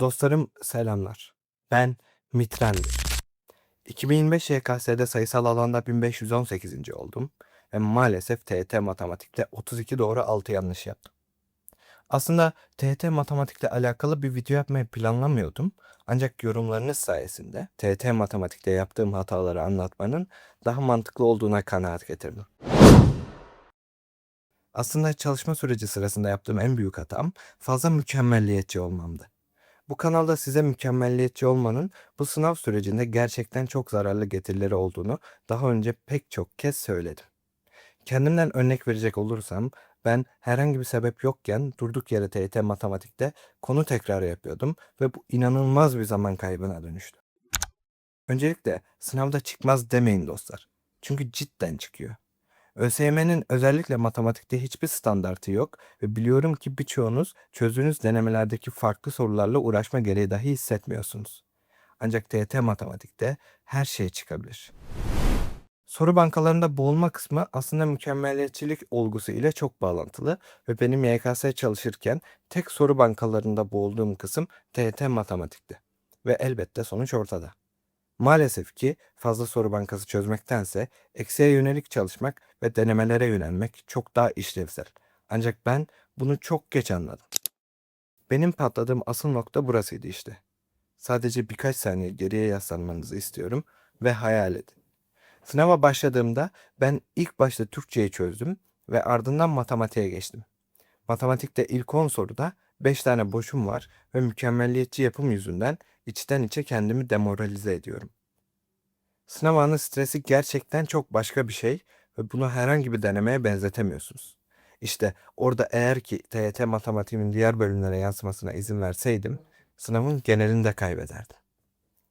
Dostlarım selamlar. Ben Mitren'dir. 2025 YKS'de sayısal alanda 1518. oldum ve maalesef TYT matematikte 32 doğru 6 yanlış yaptım. Aslında TYT matematikle alakalı bir video yapmayı planlamıyordum. Ancak yorumlarınız sayesinde TYT matematikte yaptığım hataları anlatmanın daha mantıklı olduğuna kanaat getirdim. Aslında çalışma süreci sırasında yaptığım en büyük hatam fazla mükemmelliyetçi olmamdı. Bu kanalda size mükemmelliyetçi olmanın bu sınav sürecinde gerçekten çok zararlı getirileri olduğunu daha önce pek çok kez söyledim. Kendimden örnek verecek olursam ben herhangi bir sebep yokken durduk yere TYT matematikte konu tekrarı yapıyordum ve bu inanılmaz bir zaman kaybına dönüştü. Öncelikle sınavda çıkmaz demeyin dostlar. Çünkü cidden çıkıyor. ÖSYM'nin özellikle matematikte hiçbir standartı yok ve biliyorum ki birçoğunuz çözdüğünüz denemelerdeki farklı sorularla uğraşma gereği dahi hissetmiyorsunuz. Ancak TYT matematikte her şey çıkabilir. Soru bankalarında boğulma kısmı aslında mükemmeliyetçilik olgusu ile çok bağlantılı ve benim YKS çalışırken tek soru bankalarında boğulduğum kısım TYT matematikti. Ve elbette sonuç ortada. Maalesef ki fazla soru bankası çözmektense eksiğe yönelik çalışmak ve denemelere yönelmek çok daha işlevsel. Ancak ben bunu çok geç anladım. Benim patladığım asıl nokta burasıydı işte. Sadece birkaç saniye geriye yaslanmanızı istiyorum ve hayal edin. Sınava başladığımda ben ilk başta Türkçeyi çözdüm ve ardından matematiğe geçtim. Matematikte ilk 10 soruda 5 tane boşum var ve mükemmelliyetçi yapım yüzünden içten içe kendimi demoralize ediyorum. Sınav anı stresi gerçekten çok başka bir şey ve bunu herhangi bir denemeye benzetemiyorsunuz. İşte orada eğer ki TYT matematiğimin diğer bölümlere yansımasına izin verseydim sınavın genelinde kaybederdim.